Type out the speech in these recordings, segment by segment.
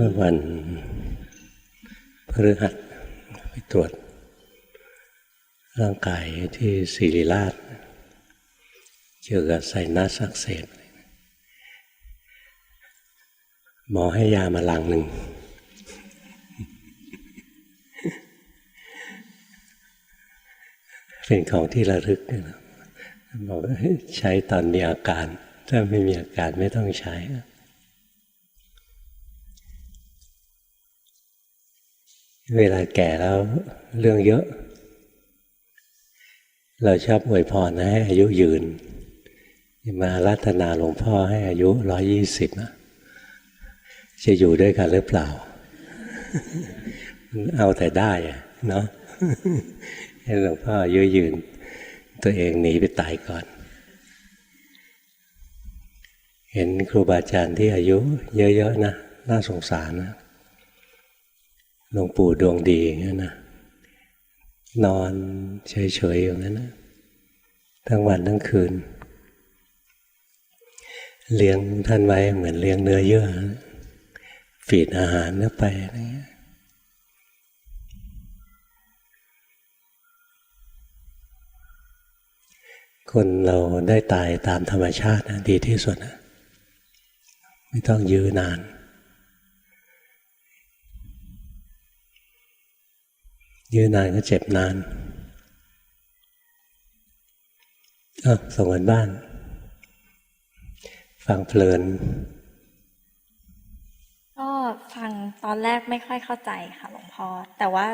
เมื่อวันพฤหัสไปตรวจ ร่างกายที่ศิริราชเจอกับไซนัสอักเสบหมอให้ยามาลังหนึ่ง เป็นของที่ระลึกนะบอกว่าใช้ตอนมีอาการ ถ้าไม่มีอาการไม่ต้องใช้ เวลาแก่แล้วเรื่องเยอะ เราชอบอวยพรนะให้อายุยืน มารัตนาหลวงพ่อให้อายุร้อยี่สิบจะอยู่ด้วยกันหรือเปล่า เอาแต่ได้เนาะให้หลวงพ่ออายุยืน ตัวเองหนีไปตายก่อน เห็นครูบาอาจารย์ที่อายุ เยอะๆนะน่าสงสารนะ หลวงปู่ดวงดีอย่างนั้นนะนอนเฉยๆอย่างนั้นนะทั้งวันทั้งคืน เลี้ยงท่านไว้เหมือนเลี้ยงเนื้อเยื่อฝีดอาหารเข้าไปอะไรเงี้ยคนเราได้ตายตามธรรมชาตินะดีที่สุดนะไม่ต้องยื้อนาน ยื้อนานก็เจ็บนานอ้าวส่งกันบ้าน ฟังเพลิน ก็ฟังตอนแรกไม่ค่อยเข้าใจค่ะหลวงพ่อแต่ว่า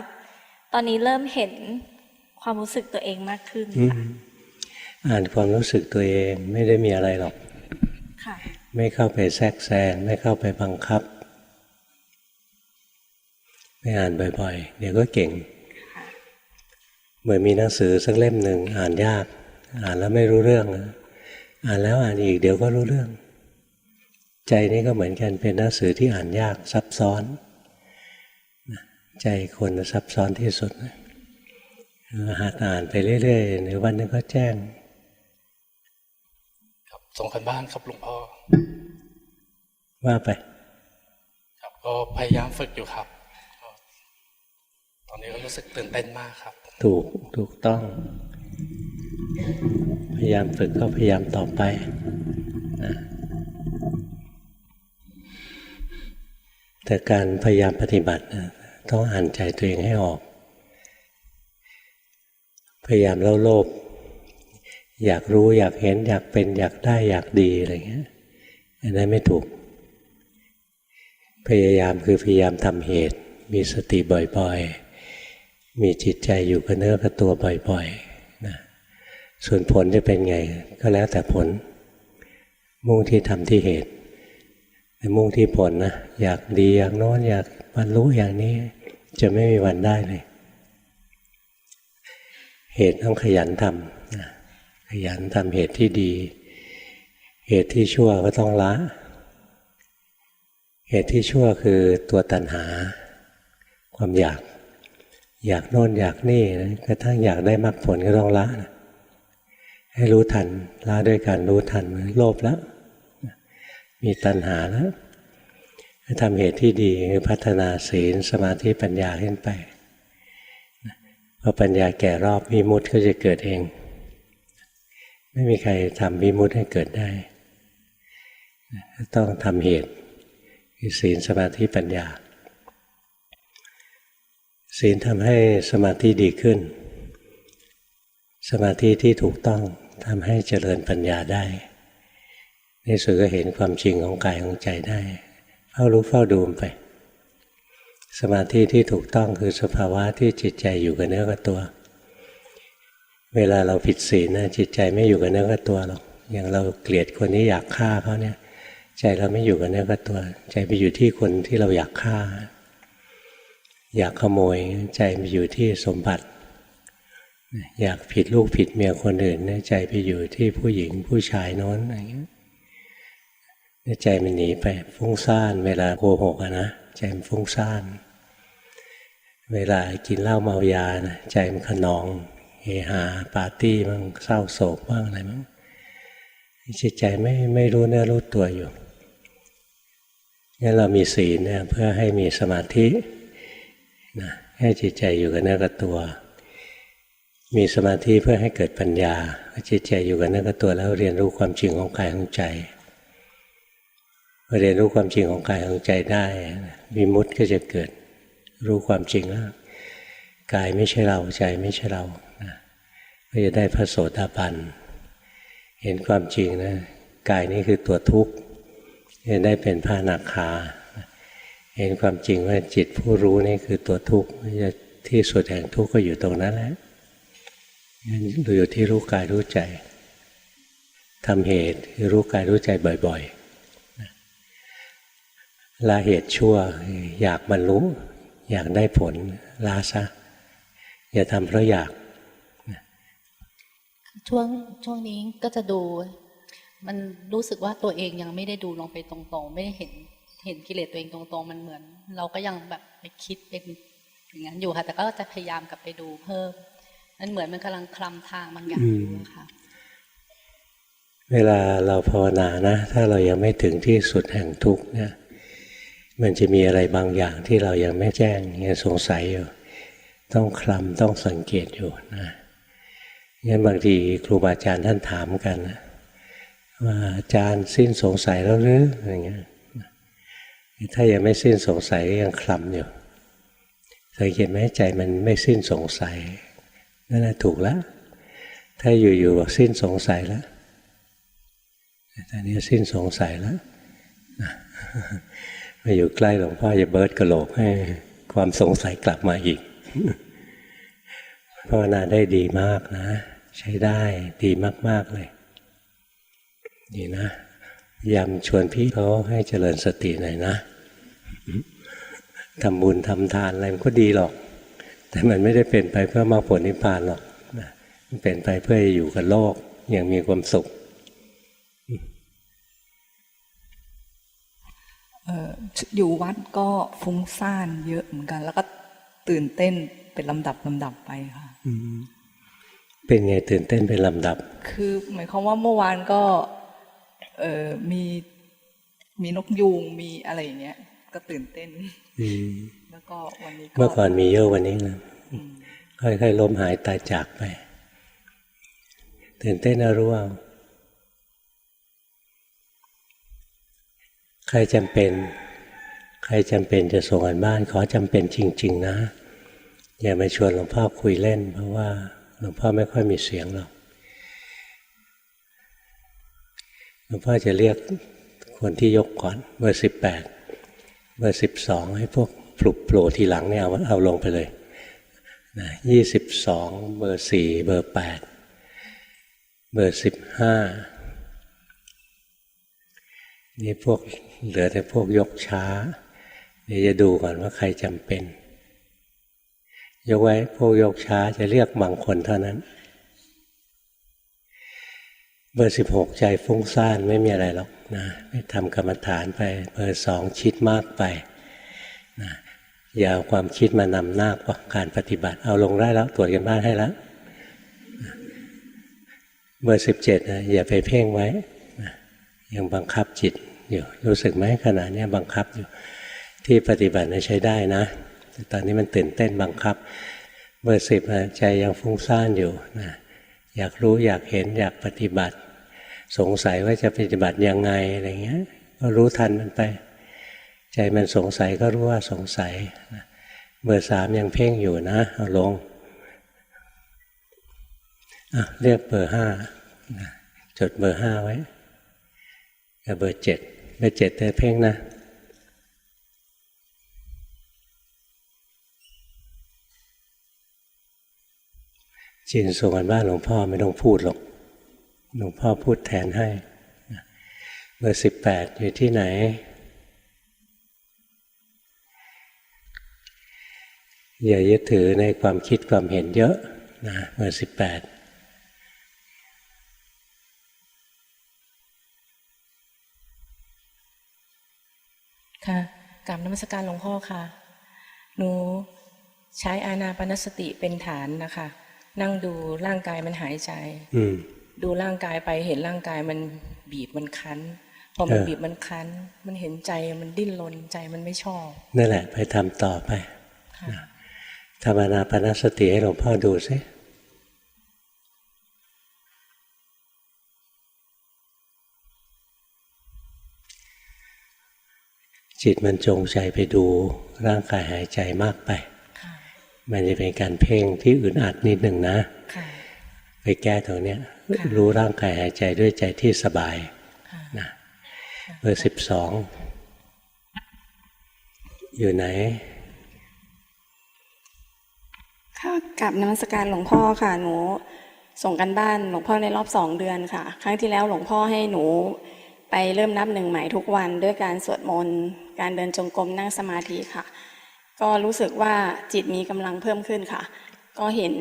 ตอนนี้เริ่มเห็นความรู้สึกตัวเองมากขึ้นอืค่ะมอ่านความรู้สึกตัวเองไม่ได้มีอะไรหรอกค่ะไม่เข้าไปแทรกแซงไม่เข้าไปบังคับ ไม่อ่านบ่อยๆ เดี๋ยวก็เก่งค่ะ เหมือนมีหนังสือสักเล่มหนึ่งอ่านยาก อ่านแล้วไม่รู้เรื่องนะอ่านแล้วอ่านอีกเดี๋ยวก็รู้เรื่อง ใจนี่ก็เหมือนกันเป็นหนังสือที่อ่านยากซับซ้อนนะใจคนน่ะซับซ้อนที่สุดนะหัดอ่านไปเรื่อยๆในวันหนึงก็แจ้ง ครับส่งกันบ้านครับหลวงพ่อว่าไป ครับก็พยายามฝึกอยู่ครับก็ตอนนี้ก็รู้สึกตื่นเต้นมากครับ ถูกถูกต้อง พยายามฝึกก็พยายามต่อไปนะแต่การพยายามปฏิบัตินะต้องอ่านใจตัวเองให้ออก พยายามเล่าโลภอยากรู้อยากเห็นอยากเป็นอยากได้อยากดีอะไรเงี้ยอันนั้นไม่ถูก พยายามคือพยายามทำเหตุ มีสติบ่อยๆ มีจิตใจอยู่กับเนื้อกับตัวบ่อยๆนะส่วนผลจะเป็นไงก็แล้วแต่ผล มุ่งที่ทำที่เหตุแต่มุ่งที่ผลนะอยากดีอยากโน้นอยากบรรลุอย่างนี้จะไม่มีวันได้เลย เหตุต้องขยันทำนะขยันทำเหตุที่ดี เหตุที่ชั่วก็ต้องละ เหตุที่ชั่วคือตัวตัณหา ความอยาก อยากโน่นอยากนี่นะกระทั่งอยากได้มรรคผลก็ต้องละนะให้รู้ทันละด้วยการรู้ทันโลภแล้ว มีตัณหาแล้วทำเหตุที่ดีคือพัฒนาศีลสมาธิปัญญาขึ้นไปพอปัญญาแก่รอบวิมุตติก็จะเกิดเอง ไม่มีใครทำวิมุตติให้เกิดได้ ต้องทำเหตุคือศีลสมาธิปัญญา ศีลทำให้สมาธิดีขึ้น สมาธิที่ถูกต้องทำให้เจริญปัญญาได้ในสุดก็เห็นความจริงของกายของใจได้เฝ้ารู้เฝ้าดูไป สมาธิที่ถูกต้องคือสภาวะที่จิตใจอยู่กับเนื้อกับตัว เวลาเราผิดศีลนะจิตใจไม่อยู่กับเนื้อกับตัวหรอกอย่างเราเกลียดคนนี้อยากฆ่าเขาเนี่ย ใจเราไม่อยู่กับเนื้อกับตัว ใจไปอยู่ที่คนที่เราอยากฆ่า อยากขโมยใจไปอยู่ที่สมบัติ อยากผิดลูกผิดเมียคนอื่นเนี่ยใจไปอยู่ที่ผู้หญิงผู้ชายโน้นอะไรเงี้ยเนี่ยใจมันหนีไปฟุ้งซ่านเวลาโกหกนะใจมันฟุ้งซ่านเวลากินเหล้าเมายานะใจมันขนองเฮฮาปาร์ตี้บ้างเศร้าโศกบ้างอะไรบ้างจิตใจไม่ไม่รู้เนื้อรู้ตัวอยู่งั้นเรามีศีลเนี่ยเพื่อให้มีสมาธิ นะให้จิตใจอยู่กับเนื้อกับตัว มีสมาธิเพื่อให้เกิดปัญญาจิตใจอยู่กับเนื้อกับตัวแล้วเรียนรู้ความจริงของกายของใจพอเรียนรู้ความจริงของกายของใจได้วิมุตติก็จะเกิดรู้ความจริงแล้วกายไม่ใช่เราใจไม่ใช่เรานะก็จะได้พระโสดาบันเห็นความจริงนะกายนี้คือตัวทุกข์จะได้เป็นพระนาคา เห็นความจริงว่าจิตผู้รู้นี่คือตัวทุกข์ที่สุดแห่งทุกข์ก็อยู่ตรงนั้นแหละงั้นอยู่ที่รู้กายรู้ใจทำเหตุคือรู้กายรู้ใจบ่อยๆละเหตุชั่วอยากบรรลุอยากได้ผลละซะอย่าทำเพราะอยากช่วงช่วงนี้ก็จะดู มันรู้สึกว่าตัวเองยังไม่ได้ดูลงไปตรงๆ ไม่ได้เห็น เห็นกิเลสตัวเองตรงๆ มันเหมือน เราก็ยังแบบไปคิดเป็นอย่างนั้นอยู่ค่ะ แต่ก็จะพยายามกลับไปดูเพิ่มมันเหมือนมันกำลังคลำทางบางอย่างอยู่อะค่ะเวลาเราภาวนานะ ถ้าเรายังไม่ถึงที่สุดแห่งทุกข์เนี่ยมันจะมีอะไรบางอย่างที่เรายังไม่แจ้งยังสงสัยอยู่ ต้องคลำต้องสังเกตอยู่นะงั้นบางทีครูบาอาจารย์ท่านถามกันนะว่าอาจารย์สิ้นสงสัยแล้วหรืออะไรเงี้ย ถ้ายังไม่สิ้นสงสัยยังคลำอยู่สังเกตไหมใจมันไม่สิ้นสงสัยนั่นแหละถูกแล้ว ถ้าอยู่ๆบอกสิ้นสงสัยแล้วตอนนี้สิ้นสงสัยแล้วมาอยู่ใกล้หลวงพ่อจะเบิร์ดกระโหลกให้ความสงสัยกลับมาอีกภาวนาได้ดีมากนะ ใช้ได้ดีมาก ๆ เลย ดีนะ ยำชวนพี่เขาให้เจริญสติหน่อยนะทำบุญทำทานอะไรมันก็ดีหรอก แต่มันไม่ได้เป็นไปเพื่อมาผลนิพพานหรอกนะมันเป็นไปเพื่ออยู่กับโลกอย่างมีความสุขเอ่ออยู่วัดก็ฟุ้งซ่านเยอะเหมือนกัน แล้วก็ตื่นเต้นเป็นลำดับลำดับไปค่ะเป็นไงตื่นเต้นเป็นลำดับ คือหมายความว่าเมื่อวานก็ เออมีมีนกยูงมีอะไรอย่างเงี้ย ก็ตื่นเต้นอืมแล้วก็วันนี้ก็เมื่อก่อนมีเยอะวันนี้นะค่อยๆล้มหายตายจากไป ตื่นเต้นนะรู้ว่าใครจำเป็น ใครจำเป็นจะส่งกันบ้าน ขอจำเป็นจริง ๆ นะ อย่ามาชวนหลวงพ่อคุยเล่น เพราะว่าหลวงพ่อไม่ค่อยมีเสียงหรอก หลวงพ่อจะเรียกคนที่ยกก่อนเบอร์สิบแปดเบอร์สิบสองให้พวกปลุกโผล่ทีหลังเนี่ยเอาเอาลงไปเลยนะยี่สิบสองเบอร์สี่เบอร์แปดเบอร์สิบห้านี่พวกเหลือแต่พวกยกช้าเดี๋ยวจะดูก่อนว่าใครจำเป็น ยกไว้พวกยกช้าจะเรียกบางคนเท่านั้น เบอร์สิบหกใจฟุ้งซ่านไม่มีอะไรหรอกนะไม่ทำกรรมฐานไป เบอร์สองคิดมากไปนะอย่าเอาความคิดมานำหน้ากว่าการปฏิบัติ เอาลงได้แล้วตรวจกันบ้านให้แล้วนะเบอร์สิบเจ็ดนะอย่าไปเพ่งไว้นะยังบังคับจิตอยู่รู้สึกไหมขณะนี้บังคับอยู่ ที่ปฏิบัตินะใช้ได้นะ แต่ตอนนี้มันตื่นเต้นบังคับ เบอร์สิบนะใจยังฟุ้งซ่านอยู่นะอยากรู้อยากเห็นอยากปฏิบัติ สงสัยว่าจะปฏิบัติยังไงอะไรเงี้ย ก็รู้ทันมันไป ใจมันสงสัยก็รู้ว่าสงสัยเบอร์สามยังเพ่งอยู่นะเอาลงอะเรียกเบอร์ห้าจดเบอร์ห้าไว้กับเบอร์เจ็ดเบอร์เจ็ดแต่เพ่งนะจินส่งกันบ้านหลวงพ่อไม่ต้องพูดหรอก หลวงพ่อพูดแทนให้นะเบอร์สิบแปดอยู่ที่ไหน อย่ายึดถือในความคิดความเห็นเยอะนะเบอร์สิบแปดค่ะกราบนมัสการหลวงพ่อค่ะ หนูใช้อานาปนสติเป็นฐานนะคะ นั่งดูร่างกายมันหายใจ อืม ดูร่างกายไปเห็นร่างกายมันบีบมันคั้นพพอมันเออบีบมันคั้น มันเห็นใจมันดิ้นรนใจมันไม่ชอบนั่นแหละ ไปทำต่อไปค่ะทำอานาปานสติให้หลวงพ่อดูสิจิตมันจงใจไปดูร่างกายหายใจมากไปค่ะมันจะเป็นการเพ่งที่อึดอัดนิดหนึ่งนะค่ะ ไปแก้ตรงเนี้ยค่ะรู้ร่างกายหายใจด้วยใจที่สบายค่ะนะเบอร์สิบสองอยู่ไหนค่ะกลับนมัสการหลวงพ่อค่ะ หนูส่งกันบ้านหลวงพ่อในรอบสองเดือนค่ะ ครั้งที่แล้วหลวงพ่อให้หนูไปเริ่มนับหนึ่งใหม่ทุกวันด้วยการสวดมนต์การเดินจงกรมนั่งสมาธิค่ะ ก็รู้สึกว่าจิตมีกำลังเพิ่มขึ้นค่ะ ก็เห็น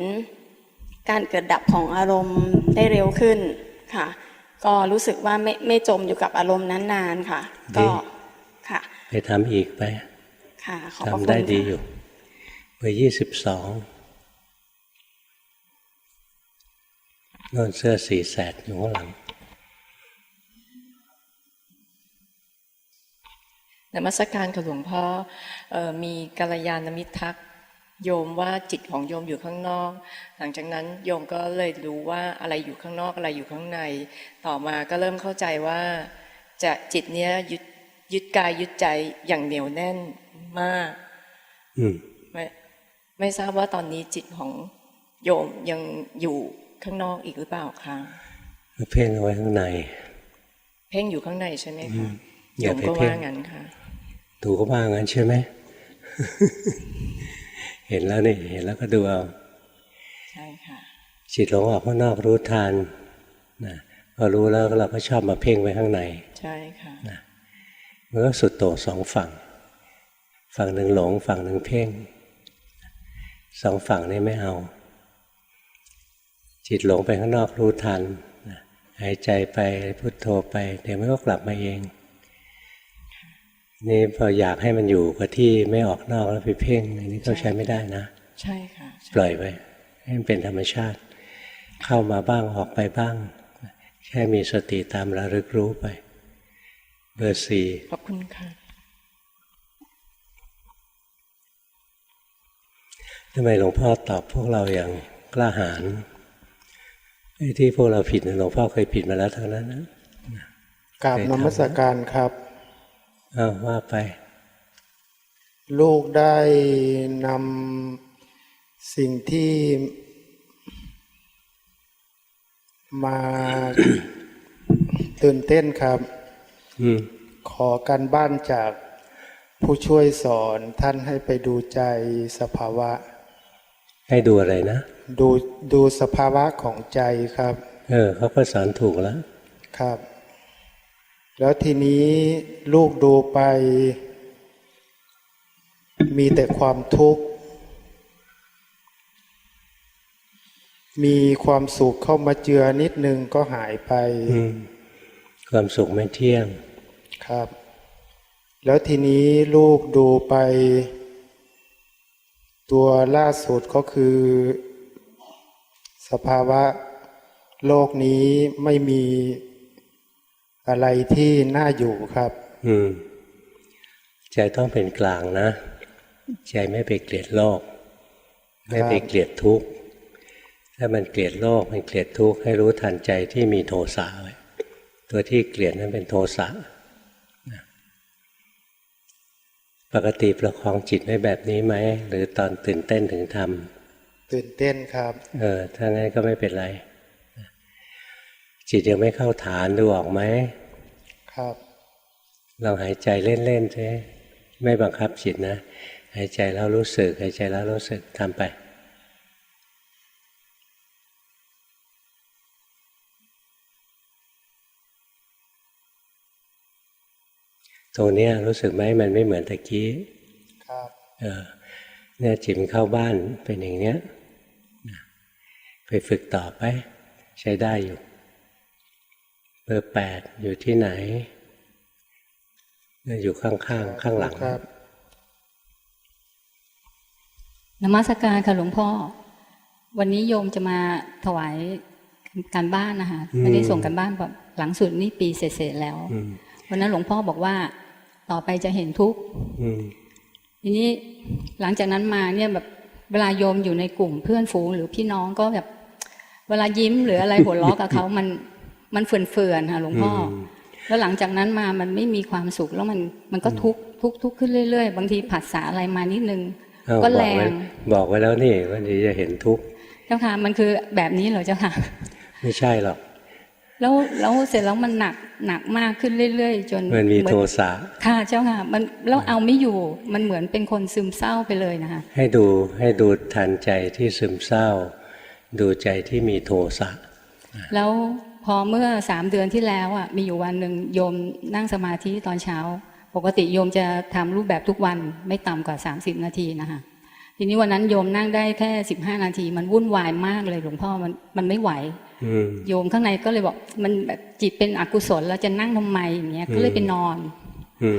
การเกิดดับของอารมณ์ได้เร็วขึ้นค่ะ ก็รู้สึกว่าไม่ไม่จมอยู่กับอารมณ์นั้นนานค่ะ ก็ดีค่ะ ไปทำอีกไป ค่ะขอบพระคุณทำได้ดีค่ะอยู่เบอร์ยี่สิบสองนนเสื้อสีแสดอยู่ข้างหลังนมัสการค่ะหลวงพ่อเออมีกัลยาณมิตรทัก โยมว่าจิตของโยมอยู่ข้างนอก หลังจากนั้นโยมก็เลยรู้ว่าอะไรอยู่ข้างนอกอะไรอยู่ข้างใน ต่อมาก็เริ่มเข้าใจว่า จะจิตเนี้ยยึดยึดกายยึดใจอย่างเหนียวแน่นมาก อืมไม่ไม่ทราบว่าตอนนี้จิตของโยมยังอยู่ข้างนอกอีกหรือเปล่าคะเพ่งเอาไว้ข้างใน เพ่งอยู่ข้างในใช่ไหมคะอโยย่ามไปก็เพ่งว่างั้นค่ะถูกก็ว่างั้นใช่ไหม เห็นแล้วนี่เห็นแล้วก็ดูเอาใช่ค่ะจิตหลงออกข้างนอกรู้ทันนะพอรู้แล้วเราก็ชอบมาเพ่งไว้ข้างใน ใช่ค่ะมันก็สุดโต่งสองฝั่ง ฝั่งหนึ่งหลง ฝั่งหนึ่งเพ่งสองฝั่งนี้ไม่เอา จิตหลงไปข้างนอกรู้ทันนะหายใจไปพุทโธไป เดี๋ยวมันก็กลับมาเอง นี่พออยากให้มันอยู่กับที่ไม่ออกนอกแล้วไปเพ่งอันนี้ก็ใช้ไม่ได้นะ ใช่ค่ะใช่ปล่อยไปให้มันเป็นธรรมชาติ เข้ามาบ้างออกไปบ้าง แค่มีสติตามระลึกรู้ไป เบอร์สี่ขอบคุณค่ะทำไมหลวงพ่อตอบพวกเราอย่างกล้าหาญไอ้ที่พวกเราผิดเนี่ยหลวงพ่อเคยผิดมาแล้วทั้งนั้นนะกราบนมัสการครับ อ้าวว่าไป ลูกได้นำสิ่งที่มาตื่นเต้นครับอืมขอการบ้านจากผู้ช่วยสอนท่านให้ไปดูใจสภาวะ ให้ดูอะไรนะ ดูดูสภาวะของใจครับ เออเขาก็สอนถูกแล้ว ครับ แล้วทีนี้ลูกดูไป มีแต่ความทุกข์ มีความสุขเข้ามาเจือนิดนึงก็หายไปอืมความสุขไม่เที่ยง ครับ แล้วทีนี้ลูกดูไป ตัวล่าสุดก็คือ สภาวะโลกนี้ไม่มี อะไรที่น่าอยู่ครับ อืม ใจต้องเป็นกลางนะ ใจไม่ไปเกลียดโลก ไม่ไปเกลียดทุกข์ถ้ามันเกลียดโลกมันเกลียดทุกข์ให้รู้ทันใจที่มีโทสะไว้ตัวที่เกลียดนั้นเป็นโทสะนะปกติประคองจิตไว้แบบนี้ไหมหรือตอนตื่นเต้นถึงทตื่นเต้นครับำเออถ้างั้นก็ไม่เป็นไร จิตยังไม่เข้าฐานดูออกไหมครับเราหายใจเล่นๆใช่ไม่บังคับจิตนะ หายใจแล้วรู้สึก หายใจแล้วรู้สึกทำไปตรงเนี้ยรู้สึกไหมมันไม่เหมือนตะกี้ครับเออเนี่ยจิตมันเข้าบ้านเป็นอย่างเนี้ยนะไปฝึกต่อไป ใช้ได้อยู่ เบอร์แปดอยู่ที่ไหนเนี่ยอยู่ข้างๆข้างหลังครับนมัสการค่ะหลวงพ่อ วันนี้โยมจะมาถวายการบ้านนะคะอืมไม่ได้ส่งการบ้านแบบหลังสุดนี่ปีเศษๆแล้วอืมวันนั้นหลวงพ่อบอกว่าต่อไปจะเห็นทุกข์อืมทีนี้หลังจากนั้นมาเนี่ยแบบเวลาโยมอยู่ในกลุ่มเพื่อนฝูงหรือพี่น้องก็แบบ เวลายิ้มหรืออะไรหัวเราะกับเขามัน มันเฟื่อนๆค่ะหลวงพ่ออมแล้วหลังจากนั้นมามันไม่มีความสุขแล้วมันมันก็ทุกข์ทุกข์ทุกข์ขึ้นเรื่อยๆ บางทีผัสสะอะไรมานิดนึงเอ้าก็บแรอกไว้งบอกไว้แล้วนี่ว่าเดี๋ยวจะเห็นทุกข์เจ้าค่ะมันคือแบบนี้เหรอเจ้าค่ะ ไม่ใช่หรอกแล้วแล้วเสร็จแล้วมันหนักหนักมากขึ้นเรื่อยๆ จนมันมีเหโทสะค่ะเจ้าค่ะมันแล้วเอาไม่อยู่มันเหมือนเป็นคนซึมเศร้าไปเลยนะคะให้ดูให้ดูทันใจที่ซึมเศร้า ดูใจที่มีโทสะแล้ว พอเมื่อสามเดือนที่แล้วอะมีอยู่วันหนึ่งโยมนั่งสมาธิตอนเช้า ปกติโยมจะทำรูปแบบทุกวันไม่ต่ำกว่า 30 นาทีนะคะทีนี้วันนั้นโยมนั่งได้แค่15นาที มันวุ่นวายมากเลยหลวงพ่อมันมันไม่ไหวอืมโยมข้างในก็เลยบอกมันแบบจิตเป็นอกุศลแล้วจะนั่งทำไมอย่างเงี้ยก็เลยไปนอนอืม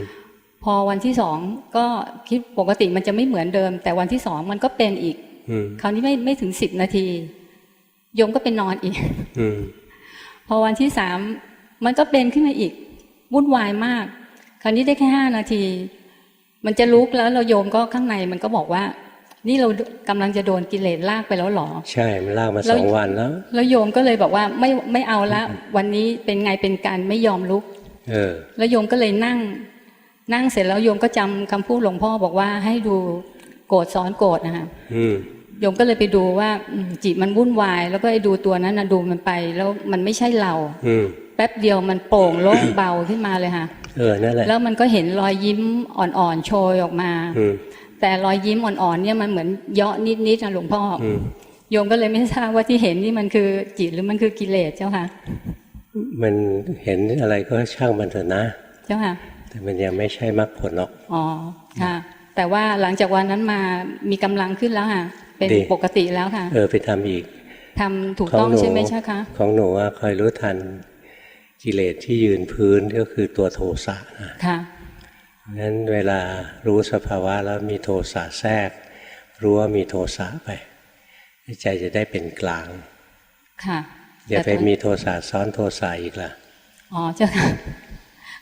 พอวันที่สองก็คิดปกติมันจะไม่เหมือนเดิม แต่วันที่สองมันก็เป็นอีกอืมคราวนี้ไม่ไม่ถึงสิบนาที โยมก็ไปนอนอีกอืม พอวันที่สามมันก็เป็นขึ้นมาอีกวุ่นวายมาก คราวนี้ได้แค่ห้านาที มันจะลุกแล้วเราโยมก็ข้างในมันก็บอกว่า นี่เรากำลังจะโดนกิเลสลากไปแล้วหรอ ใช่มันลากมาแล้สวองวันแล้ว แล้วโยมก็เลยบอกว่าไม่ไม่เอาละ วันนี้เป็นไงเป็นการไม่ยอมลุก เออ แล้วโยมก็เลยนั่ง นั่งเสร็จแล้วโยมก็จำคำพูดหลวงพ่อบอกว่าให้ดูโกรธซ้อนโกรธนะคะอืม โยมก็เลยไปดูว่าอืมจิตมันวุ่นวาย แล้วก็ไอ้ดูตัวนั้นนะดูมันไป แล้วมันไม่ใช่เราอืมแป๊บเดียวมันโปร่งโล่งเบาขึ้นมาเลยค่ะเออนั่นแหละแล้วมันก็เห็นรอยยิ้มอ่อนๆโชยออกมาอืมแต่รอยยิ้มอ่อนๆเนี่ยมันเหมือนเยาะนิดๆนะหลวงพ่อออืมโยมก็เลยไม่ทราบว่าที่เห็นนี่มันคือจิตหรือมันคือกิเลสเจ้าค่ะ มันเห็นอะไรก็ช่างมันเถอะนะ เจ้าค่ะ แต่มันยังไม่ใช่มรรคผลหรอกอ๋อค่ะ แต่ว่าหลังจากวันนั้นมามีกำลังขึ้นแล้วค่ะ เป็นดีปกติแล้วค่ะ เออไปทำอีกทำถูกของต้องหนูใช่ไหมเจ้าคะของหนูว่าคอยรู้ทันกิเลสที่ยืนพื้นก็คือตัวโทสะนะค่ะเพราะฉะนั้นเวลารู้สภาวะแล้วมีโทสะแทรก รู้ว่ามีโทสะไป ใจจะได้เป็นกลาง ค่ะอย่าไปแต่ตอนมีโทสะซ้อนโทสะอีกล่ะอ๋อเจ้าค่ะ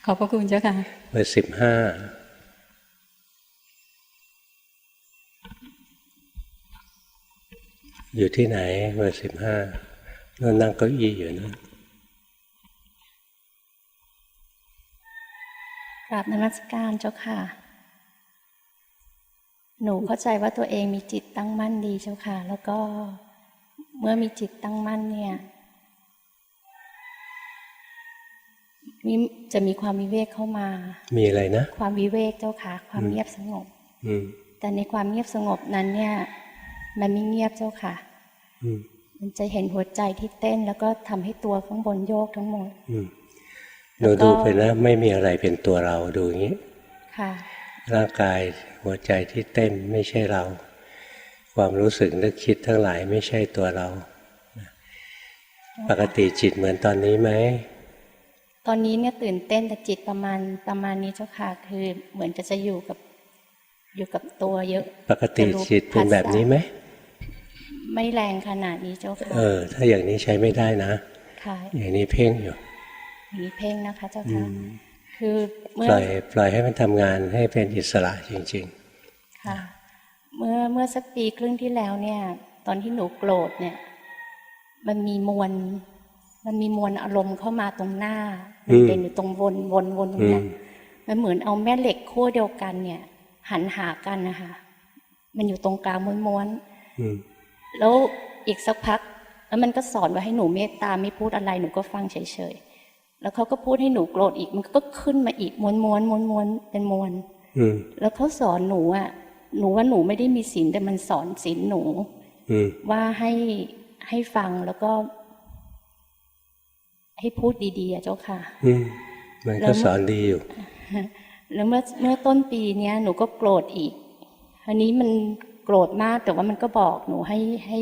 ขอบพระคุณเจ้าค่ะเบอร์สิบห้า อยู่ที่ไหนเบอร์สิบห้านั่นนั่งเก้าอี้อยู่นะกราบนมัสการเจ้าค่ะ หนูเข้าใจว่าตัวเองมีจิตตั้งมั่นดีเจ้าค่ะ แล้วก็เมื่อมีจิตตั้งมั่นเนี่ยมีจะมีความวิเวกเข้ามา มีอะไรนะ ความวิเวกเจ้าค่ะ ความอืมเงียบสงบ อืมแต่ในความเงียบสงบนั้นเนี่ย มันไม่เงียบเจ้าค่ะอืมมันจะเห็นหัวใจที่เต้น แล้วก็ทำให้ตัวข้างบนโยกทั้งหมดอืมหแล้นูวก็ดูไปนะไม่มีอะไรเป็นตัวเราดูอย่างนี้ค่ะ ร่างกายหัวใจที่เต้นไม่ใช่เรา ความรู้สึกนึกคิดทั้งหลายไม่ใช่ตัวเรา ปกติจิตเหมือนตอนนี้ไหมตอนนี้เนี่ยตื่นเต้นแต่จิตประมาณประมาณนี้เจ้าค่ะ คือเหมือนจะจะอยู่กับอยู่กับตัวเยอะ ปกติจิตเป็นแบบนี้ไหม ไม่แรงขนาดนี้เจ้าค่ะเออ ถ้าอย่างนี้ใช้ไม่ได้นะค่ะอย่างนี้เพ่งอยู่มีเพ่งนะคะเจ้าอืค่ะมคือเมื่ปอล่อยปล่อยให้มันทำงานให้เป็นอิสระจริงค่ะ เมื่อเมื่อสักปีครึ่งที่แล้วเนี่ย ตอนที่หนูโกรธเนี่ย มันมีมวลมันมีมวลอารมณ์เข้ามาตรงหน้ามันเด่นอยู่ตรงวนวนวนตรๆงอืเนี้มยมันเหมือนเอาแม่เหล็กขั้วเดียวกันเนี่ย หันหากันนะคะมันอยู่ตรงกลางม้วนอืมๆ แล้วอีกสักพัก แล้วมันก็สอนว่าให้หนูเมตตาไม่พูดอะไรหนูก็ฟังเฉยๆแล้วเขาก็พูดให้หนูโกรธอีกมันก็ขึ้นมาอีกม้วนม้วนม้วนม้วนเป็นมวลอืมแล้วเขาสอนหนูอะหนูว่าหนูไม่ได้มีศีลแต่มันสอนศีลหนูอืมว่าให้ให้ฟังแล้วก็ ให้พูดดีๆอะเจ้าค่ะอืมมันแล้ก็วสอนดีอยู่ แล้วเมื่อเมื่อต้นปีเนี้ยหนูก็โกรธอีกอันนี้มัน โกรธมากแต่ว่ามันก็บอกหนูให้ให้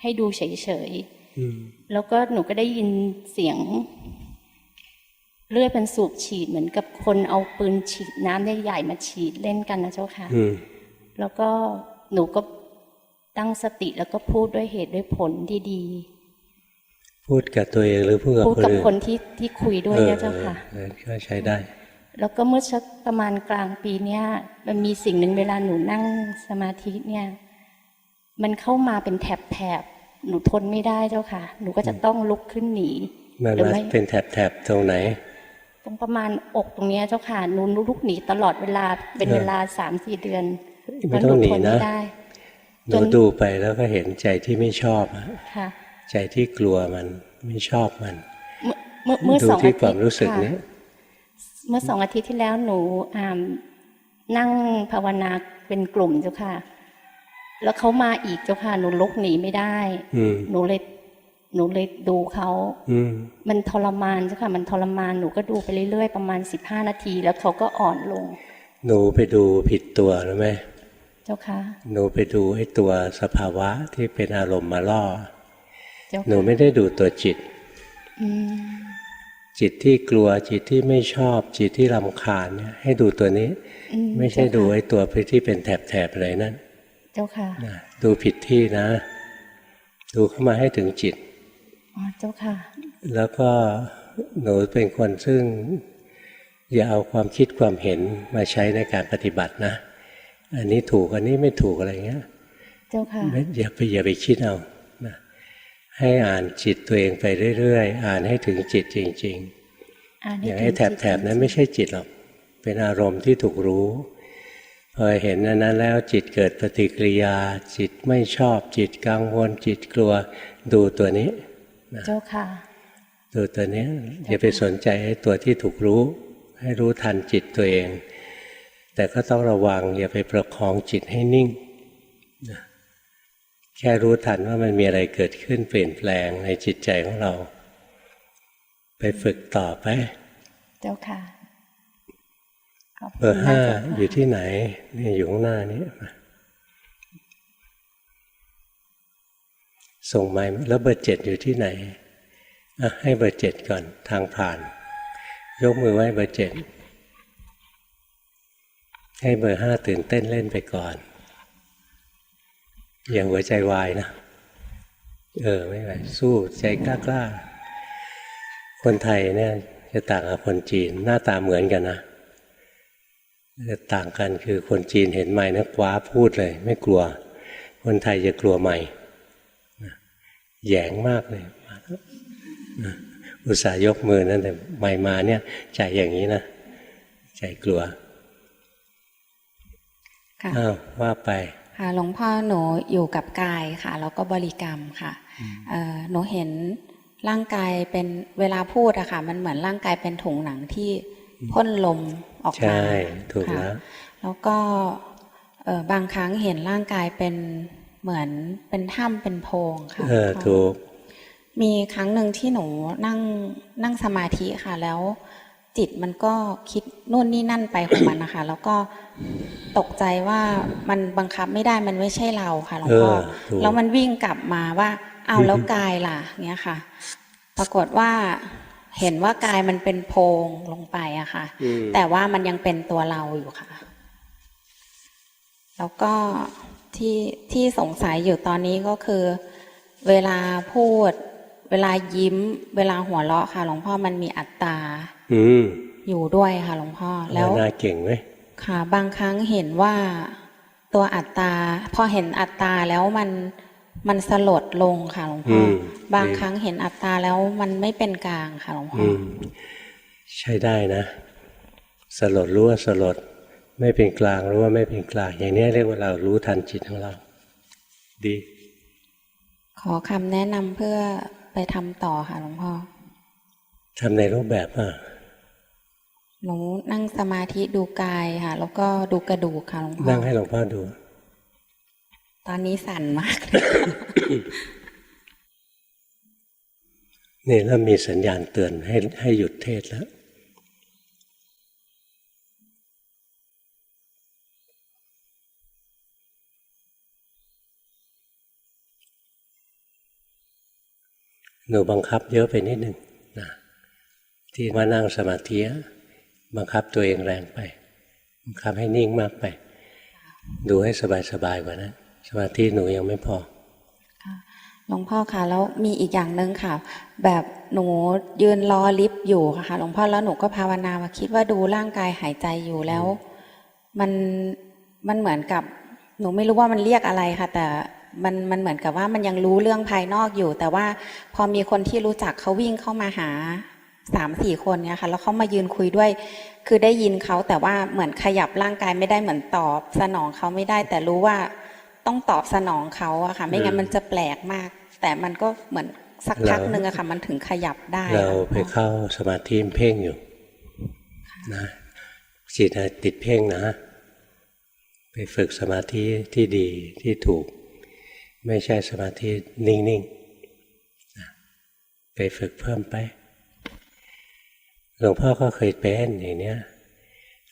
ให้ดูเฉยอืมๆแล้วก็หนูก็ได้ยินเสียง เลือดเป็นสูบฉีดเหมือนกับคนเอาปืนฉีดน้ำใหญ่ๆมาฉีดเล่นกันนะเจ้าค่ะอืมแล้วก็หนูก็ตั้งสติแล้วก็พูดด้วยเหตุด้วยผลที่ดี พูดกับตัวเองหรือพูดกับพูดคนกับอื่นคนที่ที่คุยด้วยเนี่ยเจ้าค่ะเออเออก็ใช้ได้ แล้วก็เมื่อสักประมาณกลางปีเนี้ยมันมีสิ่งหนึ่งเวลาหนูนั่งสมาธิเนี่ย มันเข้ามาเป็นแถบแถบๆหนูทนไม่ได้เจ้าค่ะ หนูก็จะต้องลุกขึ้นหนีมันหรือมาไม่เป็นแถบๆตรงไหน ตรงประมาณอกตรงเนี้ยเจ้าค่ะหนูลุกหนีตลอดเวลาเป็นเออเวลาสามสี่เดือนไม่ต้องหนีทนะไม่ได้หนูดูไปแล้วก็เห็นใจที่ไม่ชอบอะค่ะใจที่กลัวมันไม่ชอบมันเมื่อเมื่อดูสองที่อาควาทิมตย์รู้สึกค่ะนี้ เมื่อสองอาทิตย์ที่แล้วหนูอ่านั่งภาวนาเป็นกลุ่มเจ้าค่ะ แล้วเขามาอีกเจ้าค่ะ หนูลุกหนีไม่ได้อืมหนูเลยหนูเลยดูเขาอืมมันทรมานเจ้าค่ะ มันทรมานหนูก็ดูไปเรื่อยๆ ประมาณสิบห้านาที แล้วเขาก็อ่อนลง หนูไปดูผิดตัวหรือไหมเจ้าค่ะ หนูไปดูไอ้ตัวสภาวะที่เป็นอารมณ์มาล่อเจ้าหนูค่ะไม่ได้ดูตัวจิตอืม จิตที่กลัวจิตที่ไม่ชอบจิตที่รำคาญเนี่ยให้ดูตัวนี้อืไม่ใช่เจ้าค่ะดูไอ้ตัวที่เป็นแถบๆอะไรนั่นเจ้าค่ะนะดูผิดที่นะ ดูเข้ามาให้ถึงจิตอ๋อเจ้าค่ะ แล้วก็หนูเป็นคนซึ่ง อย่าเอาความคิดความเห็นมาใช้ในการปฏิบัตินะ อันนี้ถูกอันนี้ไม่ถูกอะไรเงี้ย เจ้าค่ะไม่อย่าไปอย่าไปคิดเอานะ ให้อ่านจิตตัวเองไปเรื่อยๆ อ่านให้ถึงจิตจริงอ่านๆให้อย่างถึไอ้งแจิตถบๆนั้นไม่ใช่จิตหรอก เป็นอารมณ์ที่ถูกรู้พอเห็นอันนั้นแล้วจิตเกิดปฏิกิริยา จิตไม่ชอบจิตกังวลจิตกลัวดูตัวนี้เจ้าค่ะ ดูตัวเนี้ยอย่าไปสนใจไอ้ตัวที่ถูกรู้ ให้รู้ทันจิตตัวเอง แต่ก็ต้องระวังอย่าไปประคองจิตให้นิ่งนะ แค่รู้ทันว่ามันมีอะไรเกิดขึ้นเปลี่ยนแปลงในจิตใจของเรา ไปฝึกต่อไป เจ้าค่ะขอบคุณเบอร์ห้ามกเจ้ค่ะอยู่ที่ไหนนี่อยู่ข้างหน้านี้มาส่งไม้แล้วเบอร์เจ็ดอยู่ที่ไหนอะให้เบอร์เจ็ดก่อนทางผ่าน ยกมือไหว้เบอร์เจ็ดให้เบอร์ห้าตื่นเต้นเล่นไปก่อน อย่างหัวใจวายนะ เออไม่ไหวสู้ใจกล้ากล้าๆคนไทยเนี่ยจะต่างกับคนจีนหน้าตาเหมือนกันนะแต่ต่างกันคือคนจีนเห็นไม้นะคว้าพูดเลย ไม่กลัว คนไทยจะกลัวไม้นะแหยงมากเลยมาแล้วนะอุตส่าห์ยกมือนั่นแต่ไม้มาเนี่ยใจอย่างนี้นะใจกลัวค่ะอ้าวว่าไป ค่ะหลวงพ่อหนูอยู่กับกายค่ะแล้วก็บริกรรมค่ะเอ่อหนูเห็นร่างกายเป็นเวลาพูดอะค่ะ มันเหมือนร่างกายเป็นถุงหนังที่พ่นลมออกมาใช่ถูกค่ะแล้วแล้วก็เอ่อบางครั้งเห็นร่างกายเป็นเหมือนเป็นถ้ำเป็นโพรงค่ะเออหลวงพ่อถูกมีครั้งหนึ่งที่หนูนั่งนั่งสมาธิค่ะแล้ว จิตมันก็คิดนู่นนี่นั่นไปของมันนะคะ แล้วก็ตกใจว่ามันบังคับไม่ได้มันไม่ใช่เราค่ะหลวงพ่อเออถูกแล้วมันวิ่งกลับมาว่า เอาอือฮึแล้วกายล่ะเงี้ยค่ะ ปรากฏว่าเห็นว่ากายมันเป็นโพรงลงไปอะค่ะอืมแต่ว่ามันยังเป็นตัวเราอยู่ค่ะ แล้วก็ที่ที่สงสัยอยู่ตอนนี้ก็คือ เวลาพูด เวลายิ้ม เวลาหัวเราะค่ะหลวงพ่อมันมีอัตตา อืมอยู่ด้วยค่ะหลวงพ่อแล้วน่าเก่งไหมค่ะ บางครั้งเห็นว่าตัวอัตตาพอเห็นอัตตาแล้วมันมันสลดลงค่ะหลวงพ่ออมบางดีครั้งเห็นอัตตาแล้วมันไม่เป็นกลางค่ะหลวงพ่อืออมใช้ได้นะ สลดรู้ว่าสลดไม่เป็นกลางรู้ว่าไม่เป็นกลาง อย่างนี้เรียกว่าเรารู้ทันจิตของเรา ดี ขอคำแนะนำเพื่อไปทำต่อค่ะหลวงพ่อทำในรูปแบบอะ หนูนั่งสมาธิดูกายค่ะ แล้วก็ดูกระดูกค่ะหลวงพ่อนั่งให้หลวงพ่อดู ตอนนี้สั่นมากเลยนี่เริ่มมีสัญญาณเตือนให้ให้หยุดเทศแล้วหนูบังคับเยอะไปนิดหนึ่งนะที่มานั่งสมาธิอะ บังคับตัวเองแรงไป บังคับให้นิ่งมากไป ดูให้สบายๆกว่านั้นสมาธิหนูยังไม่พอหลวงพ่อค่ะแล้วมีอีกอย่างหนึ่งค่ะ แบบหนูยืนรอลิฟต์อยู่ค่ะหลวงพ่อแล้วหนูก็ภาวนามาคิดว่าดูร่างกายหายใจอยู่แล้ว มันมันเหมือนกับ หนูไม่รู้ว่ามันเรียกอะไรค่ะ แต่มันมันเหมือนกับว่ามันยังรู้เรื่องภายนอกอยู่ แต่ว่าพอมีคนที่รู้จักเขาวิ่งเข้ามาหา สามสี่คนเนี่ยค่ะ แล้วเขามายืนคุยด้วย คือได้ยินเขาแต่ว่าเหมือนขยับร่างกายไม่ได้เหมือนตอบ สนองเขาไม่ได้ แต่รู้ว่าต้องตอบสนองเขาอะค่ะ ไม่งั้นมันจะแปลกมาก แต่มันก็เหมือนสักพักหนึ่งอะค่ะ มันถึงขยับได้ เราค่ะไปเข้าสมาธิเพ่งอยู่นะจิตน่ะติดเพ่งนะ ไปฝึกสมาธิที่ดีที่ถูก ไม่ใช่สมาธินิ่งๆนะไปฝึกเพิ่มไป หลวงพ่อก็เคยเป็นอย่างเนี้ย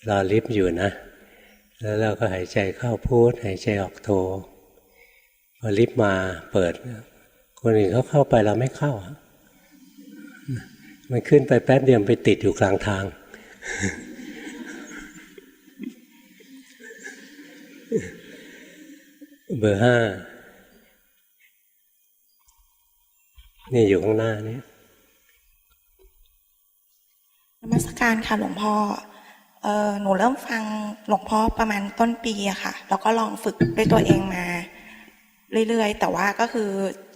รอลิฟต์อยู่นะ แล้วเราก็หายใจเข้าพูดหายใจออกโทพอลิฟต์มาเปิด คนอื่นเขาเข้าไปเราไม่เข้า มันขึ้นไปแป๊บเดียวไปติดอยู่กลางทาง เบอร์ห้านี่อยู่ข้างหน้านี่ นมัสการค่ะหลวงพ่อเออหนูเริ่มฟังหลวงพ่อประมาณต้นปีอะค่ะ แล้วก็ลองฝึกด้วยตัวเองมา เรื่อยๆ แต่ว่าก็คือ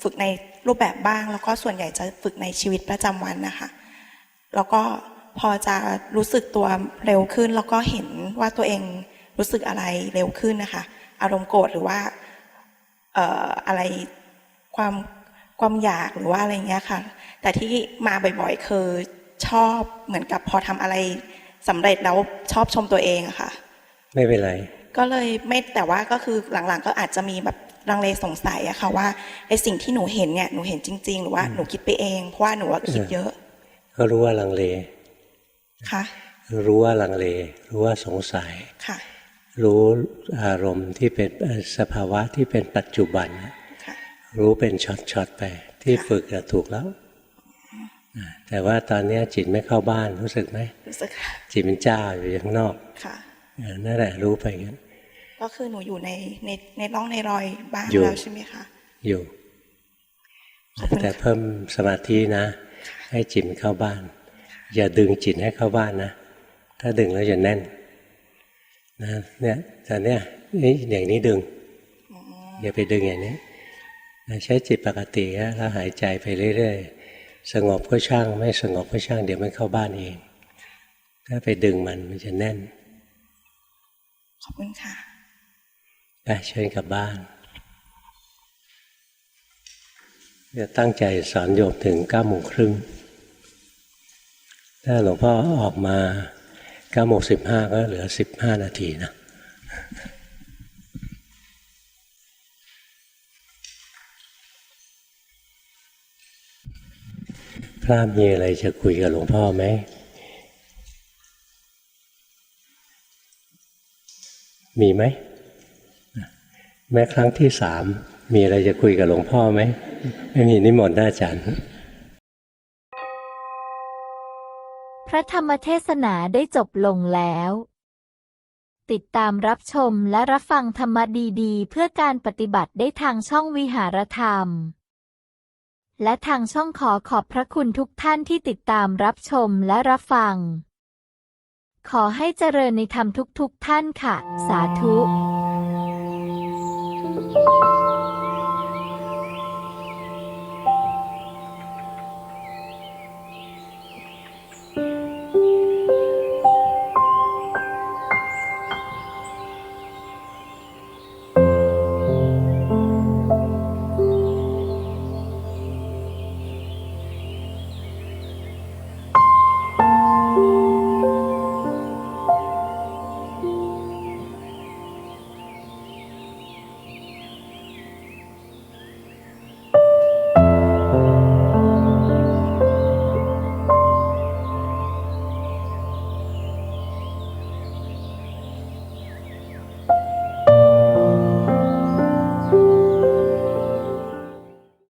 ฝึกในรูปแบบบ้าง แล้วก็ส่วนใหญ่จะฝึกในชีวิตประจำวันนะคะ แล้วก็พอจะรู้สึกตัวเร็วขึ้น แล้วก็เห็นว่าตัวเองรู้สึกอะไรเร็วขึ้นนะคะ อารมณ์โกรธหรือว่าเอ่ออะไรความความอยากหรือว่าอะไรเงี้ยค่ะ แต่ที่มาบ่อยๆคือ ชอบเหมือนกับพอทำอะไรสำเร็จแล้วชอบชมตัวเองอะค่ะ ไม่เป็นไร ก็เลยไม่แต่ว่าก็คือหลังๆ ก็อาจจะมีแบบลังเลสงสัยอะค่ะว่าไอสิ่งที่หนูเห็นเนี่ยหนูเห็นจริง ๆ หรือว่าหนูคิดไปเองเพราะว่าหนูว่าคิดเยอะ ก็รู้ว่าลังเลค่ะรู้ว่าลังเล รู้ว่าสงสัยค่ะ รู้อารมณ์ที่เป็นเอ่อสภาวะที่เป็นปัจจุบันนะค่ะรู้เป็นช็อตๆไป ที่ฝึกอะถูกแล้วอ่า แต่ว่าตอนเนี้ยจิตไม่เข้าบ้านรู้สึกไหมรู้สึกค่ะจิตมันจ้าอยู่ข้างนอกค่ะเออนั่นแหละรู้ไปงั้นก็คือหนูอยู่ในในในร่องในรอยบ้างอยู่แล้วใช่ไหมคะอยู่ แต่เพิ่มสมาธินะ ให้จิตมันเข้าบ้าน อย่าดึงจิตให้เข้าบ้านนะ ถ้าดึงแล้วจะแน่นนะเนี่ยแต่เนี่ยนี่อย่างนี้ดึง อย่าไปดึงอย่างนี้นะใช้จิตปกตินะแล้วหายใจไปเรื่อยๆ สงบก็ช่าง ไม่สงบก็ช่าง เดี๋ยวมันเข้าบ้านเอง ถ้าไปดึงมันมันจะแน่น ขอบคุณค่ะไปเชิญกลับบ้านจะตั้งใจสอนโยมถึงเก้าโมงครึ่งถ้าหลวงพ่อออกมาเก้าโมงสิบห้าก็เหลือสิบห้านาทีนะ พระมีอะไรจะคุยกับหลวงพ่อไหมมีไหมแม้ครั้งที่สามมีอะไรจะคุยกับหลวงพ่อไหมไม่มีนิมนต์ด้อาจารย์พระธรรมเทศนาได้จบลงแล้ว ติดตามรับชมและรับฟังธรรมดีๆ เพื่อการปฏิบัติได้ทางช่องวิหารธรรม และทางช่องขอขอบพระคุณทุกท่านที่ติดตามรับชมและรับฟัง ขอให้เจริญในธรรมทุกๆท่านค่ะ สาธุ